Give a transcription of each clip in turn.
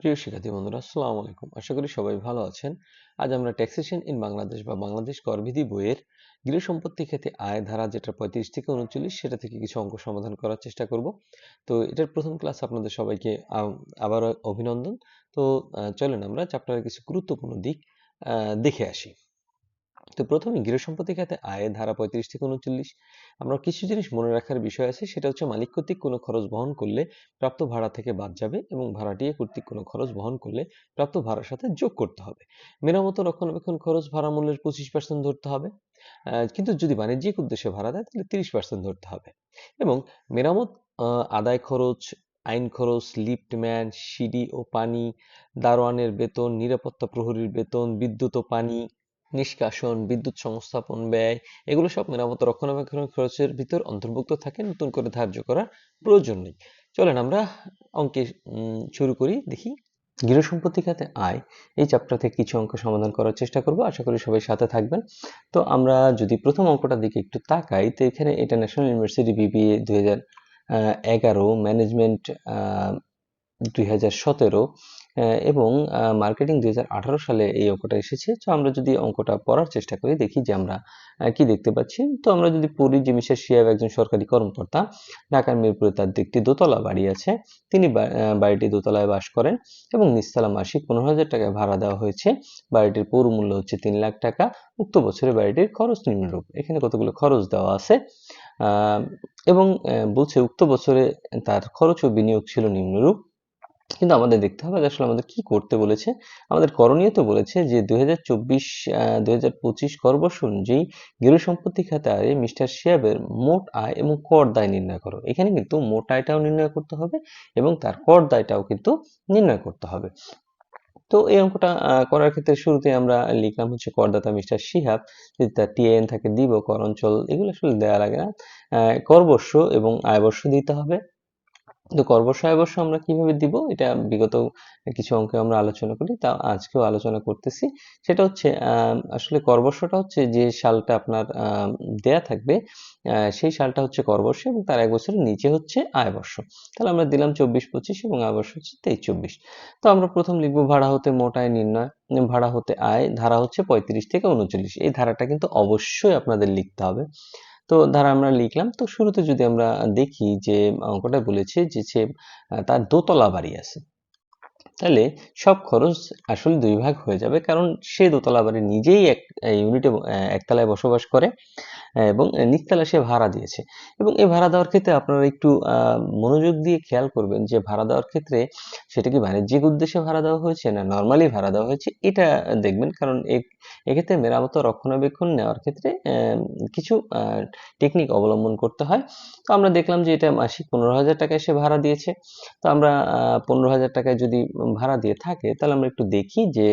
প্রিয় শিক্ষার্থী বন্ধুরা, আসসালামু আলাইকুম। আশা করি সবাই ভালো আছেন। আজ আমরা ট্যাক্সেশন ইন বাংলাদেশ বা বাংলাদেশ করবিধি বইয়ের গৃহ সম্পত্তি ক্ষেত্রে আয় ধারা যেটা পঁয়ত্রিশ থেকে উনচল্লিশ, সেটা থেকে কিছু অঙ্ক সমাধান করার চেষ্টা করব। তো এটার প্রথম ক্লাস আপনাদের সবাইকে আবার অভিনন্দন। তো চলেন আমরা চ্যাপ্টারের কিছু গুরুত্বপূর্ণ দিক দেখে আসি। তো প্রথমে গৃহ সম্পত্তি খাতে আয় ধারা পঁয়ত্রিশ থেকে উনচল্লিশ। আমরা কিছু জিনিস মনে রাখার বিষয় আছে, সেটা হচ্ছে মালিক কর্তৃক কোনো খরচ বহন করলে প্রাপ্ত ভাড়া থেকে বাদ যাবে এবং ভাড়াটিয়া কর্তৃক কোনো খরচ বহন করলে প্রাপ্ত ভাড়ার সাথে যোগ করতে হবে। মেরামত, রক্ষণাবেক্ষণ খরচ ভাড়া মূল্যের পঁচিশ পার্সেন্ট ধরতে হবে। কিন্তু যদি বাণিজ্যিক উদ্দেশ্যে ভাড়া দেয়, তাহলে তিরিশ পার্সেন্ট ধরতে হবে। এবং মেরামত আদায় খরচ, আইন খরচ লিফটম্যান সিডি ও পানি, দারোয়ানের বেতন, নিরাপত্তা প্রহরীর বেতন, বিদ্যুৎ ও পানি নিষ্কাশন, বিদ্যুৎ সংস্থাপন, ব্যয়, এগুলো সব মেরামত, রক্ষণাবেক্ষণ খরচের ভিতর অন্তর্ভুক্ত থাকে, নতুন করে ধার্য করার প্রয়োজন নেই। চলেন আমরা অঙ্কে শুরু করি, দেখি। গৃহ সম্পত্তি খাতে আয়, এই চ্যাপ্টার থেকে কিছু অঙ্ক সমাধান করার চেষ্টা করব, আশা করি সবাই সাথে থাকবেন। তো আমরা যদি প্রথম অঙ্কটার দিকে একটু তাকাই, তো এখানে এটা ন্যাশনাল ইউনিভার্সিটি বিবিএ দুই হাজার এগারো ম্যানেজমেন্ট দুই হাজার সতেরো এবং মার্কেটিং দু হাজার আঠারো সালে এই অঙ্কটা এসেছে। তো আমরা যদি অঙ্কটা পড়ার চেষ্টা করি, দেখি যে আমরা কি দেখতে পাচ্ছি। তো আমরা যদি পড়ি যে মিসেস শিয়াব একজন সরকারি কর্মকর্তা, ঢাকার মিরপুরে তার একটি দোতলা বাড়ি আছে। তিনি বাড়িটি দোতলায় বাস করেন এবং নিস্তলা মাসিক পনেরো হাজার টাকায় ভাড়া দেওয়া হয়েছে। বাড়িটির পৌর মূল্য হচ্ছে তিন লাখ টাকা। উক্ত বছরে বাড়িটির খরচ নিম্নরূপ। এখানে কতগুলো খরচ দেওয়া আছে? এবং বলছে উক্ত বছরে তার খরচ ও বিনিয়োগ ছিল নিম্নরূপ। কিন্তু আমাদের দেখতে হবে আসলে আমাদের কি করতে বলেছে। আমাদের করণীয় তো বলেছে যে দুই হাজার চব্বিশ দুই হাজার পঁচিশ অনুযায়ী গৃহ সম্পত্তি খাতে আয় মিস্টার শিয়াবের মোট আয় এবং কর দায় নির্ণয় করো। এখানে কিন্তু মোট আয়টাও নির্ণয় করতে হবে এবং তার কর দায়টাও কিন্তু নির্ণয় করতে হবে। তো এই অঙ্কটা করার ক্ষেত্রে শুরুতে আমরা লিখলাম হচ্ছে করদাতা মিস্টার শিহাব যদি তার টিএন থাকে দিব, কর অঞ্চল, এগুলো আসলে দেওয়া লাগে না। করবর্ষ এবং আয়বর্ষ দিতে হবে। তো কর্বশ অবশ্য আমরা কীভাবে দিব, এটা বিগত কিছু অঙ্কে আমরা আলোচনা করি, তা আজকেও আলোচনা করতেছি। সেটা হচ্ছে আসলে করবর্ষটা হচ্ছে যে সালটা আপনার দেয়া থাকবে সেই সালটা হচ্ছে করবর্ষ এবং তার এক বছরের নিচে হচ্ছে আয়বর্ষ তাহলে আমরা দিলাম চব্বিশ পঁচিশ এবং আয়বর্ষ হচ্ছে তেইশ চব্বিশ। তো আমরা প্রথম লিখব ভাড়া হতে মোট আয় নির্ণয়, ভাড়া হতে আয়, ধারা হচ্ছে পঁয়ত্রিশ থেকে উনচল্লিশ। এই ধারাটা কিন্তু অবশ্যই আপনাদের লিখতে হবে। তো ধারা আমরা লিখলাম, তো শুরুতে যদি আমরা দেখি যে অঙ্কটা বলেছে যে সে তার দোতলা বাড়ি আছে। তাহলে সব খরচ আসলে দুই ভাগ হয়ে যাবে, কারণ সে দোতলা বাড়ি নিজেই এক ইউনিটে একতলায় বসবাস করে এবং নিচতলা সে ভাড়া দিয়েছে। এবং এই ভাড়া দেওয়ার ক্ষেত্রে আপনারা একটু মনোযোগ দিয়ে খেয়াল করবেন যে ভাড়া দেওয়ার ক্ষেত্রে সেটা কি বাণিজ্যিক উদ্দেশ্যে ভাড়া দেওয়া হয়েছে না নর্মালি ভাড়া দেওয়া হয়েছে, এটা দেখবেন। কারণ এক্ষেত্রে মেরামত রক্ষণাবেক্ষণ নেওয়ার ক্ষেত্রে কিছু টেকনিক অবলম্বন করতে হয়। তো আমরা দেখলাম যে এটা মাসিক পনেরো হাজার টাকায় সে ভাড়া দিয়েছে। তো আমরা পনেরো হাজার টাকায় যদি ভাড়া দিয়ে থাকে, তাহলে আমরা একটু দেখি যে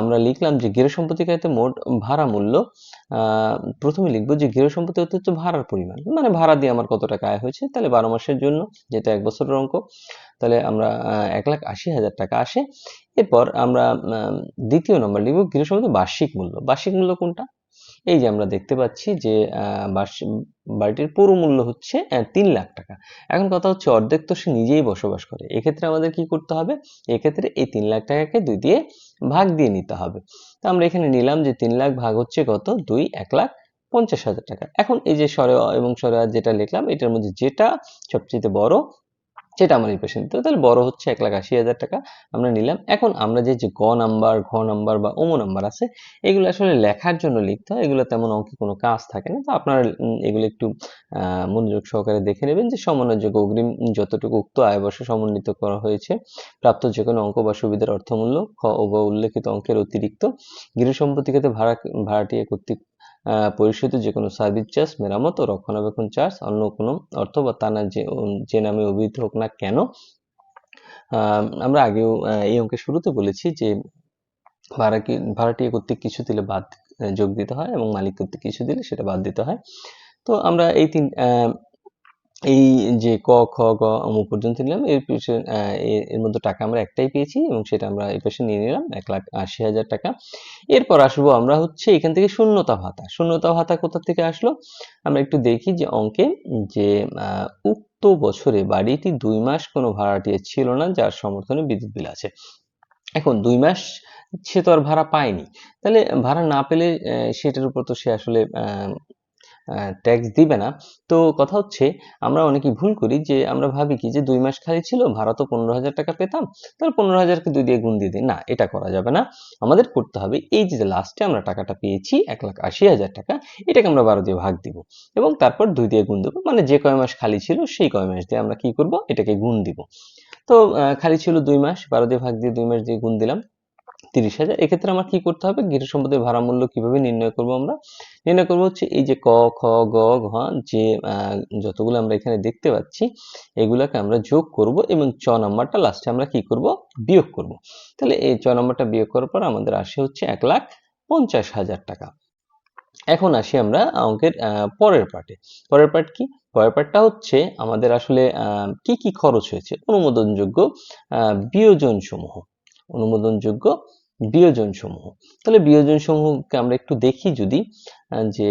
আমরা লিখলাম যে গৃহ সম্পত্তি কায়িতে মোট ভাড়া মূল্য প্রথমে লিখব যে গৃহ সম্পত্তি হচ্ছে ভাড়ার পরিমাণ মানে ভাড়া দিয়ে আমার কত টাকা আয় হয়েছে, তাহলে বারো মাসের জন্য যেটা এক বছরের অঙ্ক, তাহলে আমরা এক লাখ আশি হাজার টাকা আসে। এরপর আমরা দ্বিতীয় নম্বর লিখব গৃহ সম্পত্তি বার্ষিক মূল্য বার্ষিক মূল্য কোনটা? এই যে আমরা দেখতে পাচ্ছি যে বাড়িটির পুরো মূল্য হচ্ছে তিন লাখ টাকা। এখন কথা হচ্ছে অর্ধেক তো সে নিজেই বসবাস করে। এক্ষেত্রে আমাদের কি করতে হবে? এক্ষেত্রে এই তিন লাখ টাকাকে দুই দিয়ে ভাগ দিয়ে নিতে হবে। তো আমরা এখানে নিলাম যে তিন লাখ ভাগ হচ্ছে কত? দুই, এক লাখ পঞ্চাশ হাজার টাকা। এখন এই যে সরে এবং সরে যেটা লিখলাম, এটার মধ্যে যেটা সবচেয়ে বড় সেটা আমার ইকুয়েশন দিতে তাহলে বড় হচ্ছে এক লাখ আশি হাজার টাকা আমরা নিলাম। এখন আমরা যে যে গ নাম্বার, ঘ নাম্বার বা ওমো নাম্বার আছে, এগুলো আসলে লেখার জন্য লিখতে হয়। এগুলো তেমন অঙ্কে কোনো কাজ থাকে না। তো আপনারা এগুলো একটু মনোযোগ সহকারে দেখে নেবেন যে, সমন্বয়যোগ্য অগ্রিম যতটুকু উক্ত আয় বর্ষে সমন্বিত করা হয়েছে, প্রাপ্ত যে কোনো অঙ্ক বা সুবিধার অর্থমূল্য, খ ও উল্লেখিত অঙ্কের অতিরিক্ত, গৃহ সম্পত্তি ক্ষেত্রে ভাড়া ভাড়াটি কর্তৃক পরিশোধিত যে কোনো সার্ভিস চার্জ মেরামত ও রক্ষণাবেক্ষণ চার্জ অন্য কোনো অর্থ বা তা না যে নামে অভিহিত হোক না কেন। আমরা আগেও এই অঙ্কের শুরুতে বলেছি যে ভাড়া কি ভাড়াটি কর্তৃক কিছু দিলে বাদ যোগ দিতে হয় এবং মালিক কর্তৃক কিছু দিলে সেটা বাদ দিতে হয়। তো আমরা এই তিন এই যে ক, খ, গ অমুক পর্যন্ত নিলাম। এর পিছনে এর মধ্যে টাকা আমরা একটাই পেয়েছি এবং সেটা আমরা এই পাশে নিয়ে নিলাম এক লাখ আশি হাজার টাকা। এরপর আসব আমরা হচ্ছে এখান থেকে শূন্যতা ভাতা। শূন্যতা ভাতা কোথা থেকে আসলো? আমরা একটু দেখি যে অঙ্কে যে উক্ত বছরে বাড়িটি দুই মাস কোনো ভাড়াটিয়া ছিল না, যার সমর্থনে বিদ্যুৎ বিল আছে। এখন দুই মাস সে তো আর ভাড়া পায়নি। তাহলে ভাড়া না পেলে সেটার উপর তো সে আসলে ট্যাক্স দিবে না। তো কথা হচ্ছে, আমরা অনেকেই ভুল করি যে, আমরা ভাবি কি যে, দুই মাস খালি ছিল ভাড়া তো পনেরো হাজার টাকা পেতাম, তাহলে পনেরো হাজারকে দুই দিয়ে গুণ দিয়ে দিই। না, এটা করা যাবে না। আমাদের করতে হবে, এই যে লাস্টে আমরা টাকাটা পেয়েছি, এক লাখ আশি হাজার টাকা, এটাকে আমরা বারো দিয়ে ভাগ দিব। এবং তারপর দুই দিয়ে গুণ দেবো মানে যে কয় মাস খালি ছিল, সেই কয় মাস দিয়ে আমরা কি করব? এটাকে গুণ দিব। তো খালি ছিল দুই মাস, বারো দিয়ে ভাগ দিয়ে দুই মাস দিয়ে গুণ দিলাম। তিরিশ হাজার। এক্ষেত্রে আমার কি করতে হবে? গৃহ সম্পদের ভাড়া মূল্য কীভাবে নির্ণয় করব আমরা? নির্ণয় করব হচ্ছে এই যে ক, খ, গ, ঘ যে যতগুলো আমরা এখানে দেখতে পাচ্ছি, এগুলাকে আমরা যোগ করব এবং চ নাম্বারটা লাস্টে আমরা কি করব? বিয়োগ করব। তাহলে এই চ নাম্বারটা বিয়োগ করার পর আমাদের আসে হচ্ছে এক লাখ পঞ্চাশ হাজার টাকা। এখন আসি আমরা অঙ্কের পরের পার্টে পরের পার্ট কি? পরের পার্টটা হচ্ছে আমাদের আসলে কি কি খরচ হয়েছে? অনুমোদনযোগ্য বিয়োজন সমূহ অনুমোদনযোগ্য বিয়োজন সমূহ তাহলে বিয়োজন সমূহকে আমরা একটু দেখি যদি যে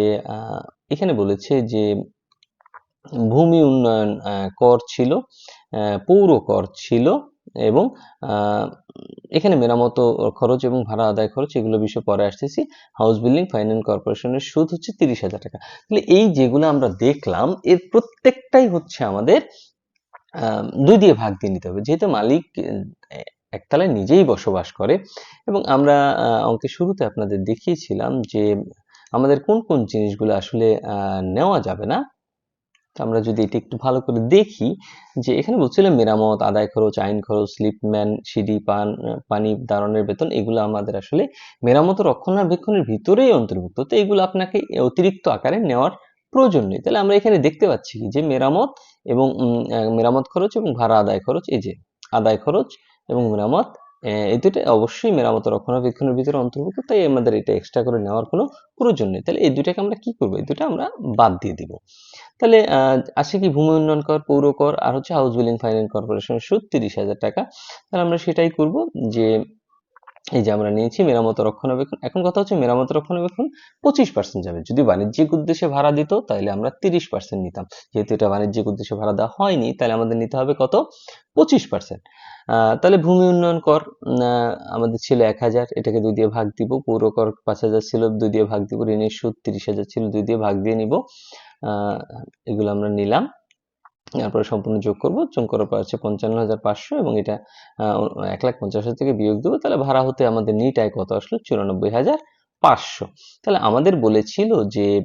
এখানে বলেছে যে, ভূমি উন্নয়ন কর ছিল পৌর কর ছিল এবং এখানে মেরামত খরচ এবং ভাড়া আদায় খরচ এগুলো বিষয়ে পরে আসতেছি। হাউস বিল্ডিং ফাইন্যান্স কর্পোরেশনের সুদ হচ্ছে তিরিশ হাজার টাকা। তাহলে এই যেগুলো আমরা দেখলাম, এর প্রত্যেকটাই হচ্ছে আমাদের দুই দিয়ে ভাগ দিয়ে নিতে হবে। যেহেতু মালিক একতলায় নিজেই বসবাস করে। এবং আমরা অঙ্কের শুরুতে আপনাদের দেখিয়েছিলাম যে আমাদের কোন কোন জিনিসগুলো আসলে নেওয়া যাবে না। আমরা যদি এটা একটু ভালো করে দেখি যে এখানে বলছিল মেরামত, আদায় খরচ, আইন খরচ স্লিপম্যান সিডি, পান, পানি দারণের বেতন, এগুলো আমাদের আসলে মেরামত, রক্ষণাবেক্ষণের ভিতরেই অন্তর্ভুক্ত। তো এগুলো আপনাকে অতিরিক্ত আকারে নেওয়ার প্রয়োজন নেই। তাহলে আমরা এখানে দেখতে পাচ্ছি যে মেরামত এবং মেরামত খরচ এবং ভাড়া আদায় খরচ, এই যে আদায় খরচ এবং মেরামত এই দুটো অবশ্যই মেরামত রক্ষণাবেক্ষণের ভিতরে অন্তর্ভুক্ত, তাই আমাদের এটা এক্সট্রা করে নেওয়ার কোনো প্রয়োজন নেই। তাহলে এই দুটাকে আমরা কি করব? এই দুটো আমরা বাদ দিয়ে দিব। তাহলে আসে কি ভূমি উন্নয়ন কর, পৌর কর, আর হচ্ছে হাউস বিল্ডিং ফাইন্যান্স কর্পোরেশনের সুদ তিরিশ হাজার টাকা। তাহলে আমরা সেটাই করব যে এই যে আমরা নিয়েছি মেরামত রক্ষণাবেক্ষণ, এখন কথা হচ্ছে মেরামত রক্ষণাবেক্ষণ পঁচিশ পার্সেন্ট যাবে। যদি বাণিজ্যিক উদ্দেশ্যে ভাড়া দিত, তাহলে আমরা তিরিশ পার্সেন্ট নিতাম। যেহেতু এটা বাণিজ্যিক উদ্দেশ্যে ভাড়া দেওয়া হয়নি, তাহলে আমাদের নিতে হবে কত? পঁচিশ পার্সেন্ট তাহলে ভূমি উন্নয়ন কর আমাদের ছিল এক হাজার, এটাকে দুই দিয়ে ভাগ দিব, পৌর কর পাঁচ হাজার ছিল, দুই দিয়ে ভাগ দিব, ঋণের সুদ তিরিশ হাজার ছিল, দুই দিয়ে ভাগ দিয়ে নিব। এগুলো আমরা নিলাম। তারপরে সম্পূর্ণ যোগ করব। যোগ করার পর হচ্ছে পঞ্চান্ন হাজার পাঁচশো এবং এটা এক লাখ পঞ্চাশ হাজার থেকে বিয়োগ দেবো। তাহলে ভাড়া হতে আমাদের নিট আয় কত আসলো? চুরানব্বই হাজার পাঁচশো। তাহলে আমাদের বলেছিল যে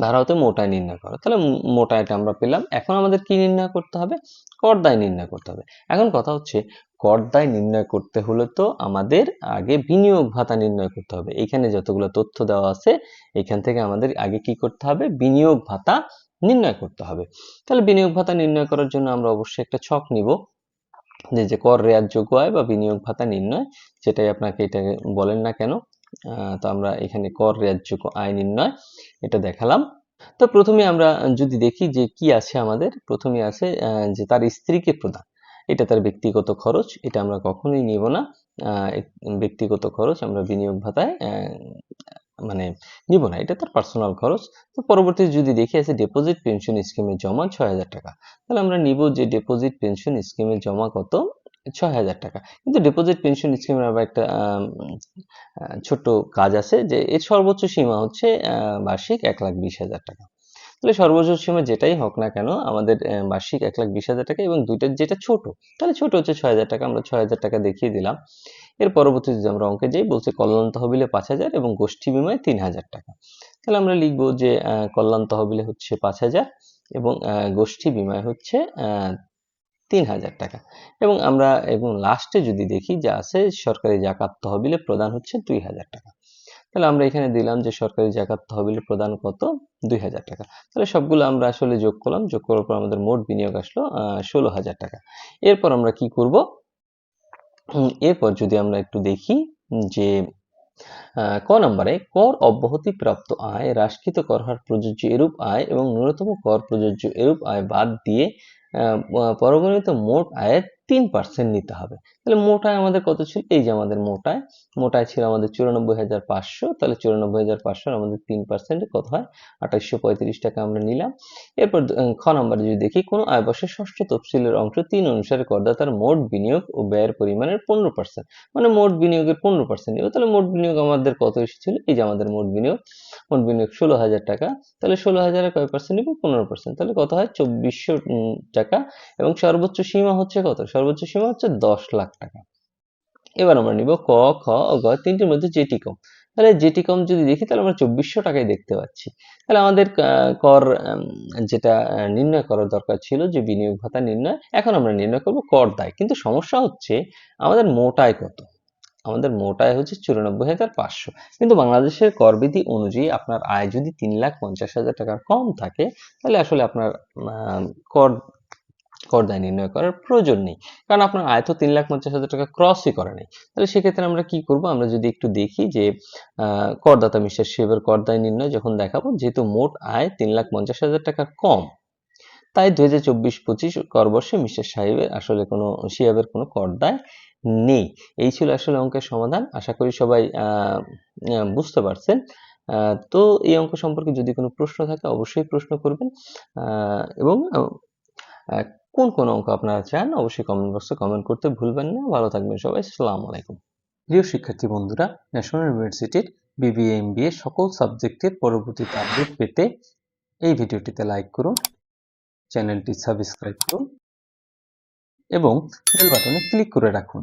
ভাড়া হতে মোট আয় নির্ণয় করো। তাহলে মো- মোট আয়টা আমরা পেলাম। এখন আমাদের কি নির্ণয় করতে হবে? কর দায় নির্ণয় করতে হবে। এখন কথা হচ্ছে, কর দায় নির্ণয় করতে হলে তো আমাদের আগে বিনিয়োগ ভাতা নির্ণয় করতে হবে। এখানে যতগুলো তথ্য দেওয়া আছে, এখান থেকে আমাদের আগে কি করতে হবে? বিনিয়োগ ভাতা নির্ণয় করতে হবে। তাহলে বিনিয়োগ ভাতা নির্ণয় করার জন্য আমরা অবশ্যই একটা ছক নিব। যে যে কর রেয়ার যোগ্য আয় বা বিনিয়োগ ভাতা নির্ণয়, যেটাই আপনাকে এটা বলেন না কেন তো আমরা এখানে কর রেয়াতযোগ্য আয় নির্ণয় এটা দেখালাম। তো প্রথমে আমরা যদি দেখি যে, কি আছে আমাদের, প্রথমে আছে যে তার স্ত্রীকে প্রদান। এটা তার ব্যক্তিগত খরচ, এটা আমরা কখনোই নিব না। ব্যক্তিগত খরচ আমরা বিনিয়োগ ভাতায় মানে নিব না, এটা তার পার্সোনাল খরচ। তো পরবর্তীতে যদি দেখি আছে ডিপোজিট পেনশন স্কিমে জমা ছয় হাজার টাকা, তাহলে আমরা নিব যে ডিপোজিট পেনশন স্কিমে জমা কত? ছয় হাজার টাকা। কিন্তু ডিপোজিট পেনশন স্কিমের আবার একটা ছোট্ট কাজ আছে যে এর সর্বোচ্চ সীমা হচ্ছে বার্ষিক এক লাখ বিশ হাজার টাকা। তাহলে সর্বোচ্চ সীমা যেটাই হোক না কেন, আমাদের বার্ষিক এক লাখ বিশ হাজার টাকা এবং দুইটা যেটা ছোট, তাহলে ছোট হচ্ছে ছয় হাজার টাকা, আমরা ছয় হাজার টাকা দেখিয়ে দিলাম। এর পরবর্তীতে আমরা অঙ্কে যাই, বলছে কল্যাণ তহবিলে পাঁচ হাজার এবং গোষ্ঠী বিমায় তিন হাজার টাকা। তাহলে আমরা লিখব যে কল্যাণ তহবিলে হচ্ছে পাঁচ হাজার এবং গোষ্ঠী বিমায় হচ্ছে তিন হাজার টাকা। এবং আমরা, এবং লাস্টে যদি দেখি যে আছে, সরকারি জাকাত তহবিলে প্রদান হচ্ছে দুই হাজার টাকা। তাহলে আমরা এখানে দিলাম যে সরকারি জাকাত তহবিলে প্রদান কত? দুই হাজার টাকা। তাহলে সবগুলো আমরা আসলে যোগ করলাম। যোগ করার পর আমাদের মোট বিনিয়োগ আসলো ষোলো হাজার টাকা। এরপর আমরা কি করব? এরপর যদি আমরা একটু দেখি যে ক নম্বরে, কর অব্যাহতি প্রাপ্ত আয়, হ্রাসকৃত কর, হার প্রযোজ্য এরূপ আয় এবং ন্যূনতম কর প্রযোজ্য এরূপ আয় বাদ দিয়ে পরগণিত মোট আয়ের তিন পার্সেন্ট নিতে হবে। তাহলে মোটায় আমাদের কত ছিল? এই যে আমাদের মোটায় মোটায় ছিল আমাদের চুরানব্বই হাজার পাঁচশো, তাহলে চুরানব্বই হাজার পাঁচশো আমাদের তিন পার্সেন্টে কত হয়? আঠাশশো পঁয়ত্রিশ টাকা আমরা নিলাম। এরপর খ নম্বরে যদি দেখি, কোনো আয়বর্ষের ষষ্ঠ তফসিলের অংশ তিন অনুসারে করদাতার মোট বিনিয়োগ ও ব্যয়ের পরিমাণের পনেরো পার্সেন্ট মানে মোট বিনিয়োগের পনেরো পার্সেন্ট নিব তাহলে মোট বিনিয়োগ আমাদের কত এসেছিল? এই যে আমাদের মোট বিনিয়োগ মোট বিনিয়োগ ষোলো হাজার টাকা, তাহলে ষোলো হাজারে কয় পার্সেন্ট নিব? পনেরো পার্সেন্ট তাহলে কত হয়? চব্বিশশো টাকা। এবং সর্বোচ্চ সীমা হচ্ছে কত? সর্বোচ্চ সীমা হচ্ছে দশ লাখ টাকা। এবার আমরা নিব ক, খ ও গ, তিনটির মধ্যে যেটি কম। তাহলে যেটি কম যদি দেখি, তাহলে আমরা চব্বিশশো টাকায় দেখতে পাচ্ছি। তাহলে আমাদের কর যেটা নির্ণয় করার দরকার ছিল যে বিনিয়োগ ভাতা নির্ণয়, এখন আমরা নির্ণয় করব কর দায়। কিন্তু সমস্যা হচ্ছে আমাদের মোটায় কত? আমাদের মোটায় হচ্ছে চুরানব্বই হাজার পাঁচশো। কিন্তু বাংলাদেশের করবিধি অনুযায়ী আপনার আয় যদি তিন লাখ পঞ্চাশ হাজার টাকার কম থাকে, তাহলে আসলে আপনার কর কর দায় নির্ণয় করার প্রয়োজন নেই। কারণ আপনার আয় তো তিন লাখ পঞ্চাশ হাজার টাকা ক্রসই করে নেই। তাহলে সেক্ষেত্রে আমরা কি করব? আমরা যদি একটু দেখি যে করদাতা মিস্টার শিবের কর দায় নির্ণয় যখন দেখাবো, যেহেতু মোট আয় তিন লাখ পঞ্চাশ হাজার টাকা কম, তাই দুই হাজার চব্বিশ পঁচিশ কর বর্ষে মিস্টার সাহেবের আসলে কোনো শিয়াবের কোনো কর দায় নেই। এই ছিল আসলে অঙ্কের সমাধান। আশা করি সবাই বুঝতে পারছেন। তো এই অঙ্ক সম্পর্কে যদি কোনো প্রশ্ন থাকে, অবশ্যই প্রশ্ন করবেন। এবং কোন কোন অঙ্ক আপনারা চান, অবশ্যই কমেন্ট বক্সে কমেন্ট করতে ভুলবেন না। ভালো থাকবেন সবাই সালাম আলাইকুম। প্রিয় শিক্ষার্থী বন্ধুরা ন্যাশনাল ইউনিভার্সিটির বিবিএ এমবিএ সকল সাবজেক্টের পরবর্তী আপডেট পেতে এই ভিডিওটিতে লাইক করুন, চ্যানেলটি সাবস্ক্রাইব করুন এবং বেল বাটনে ক্লিক করে রাখুন।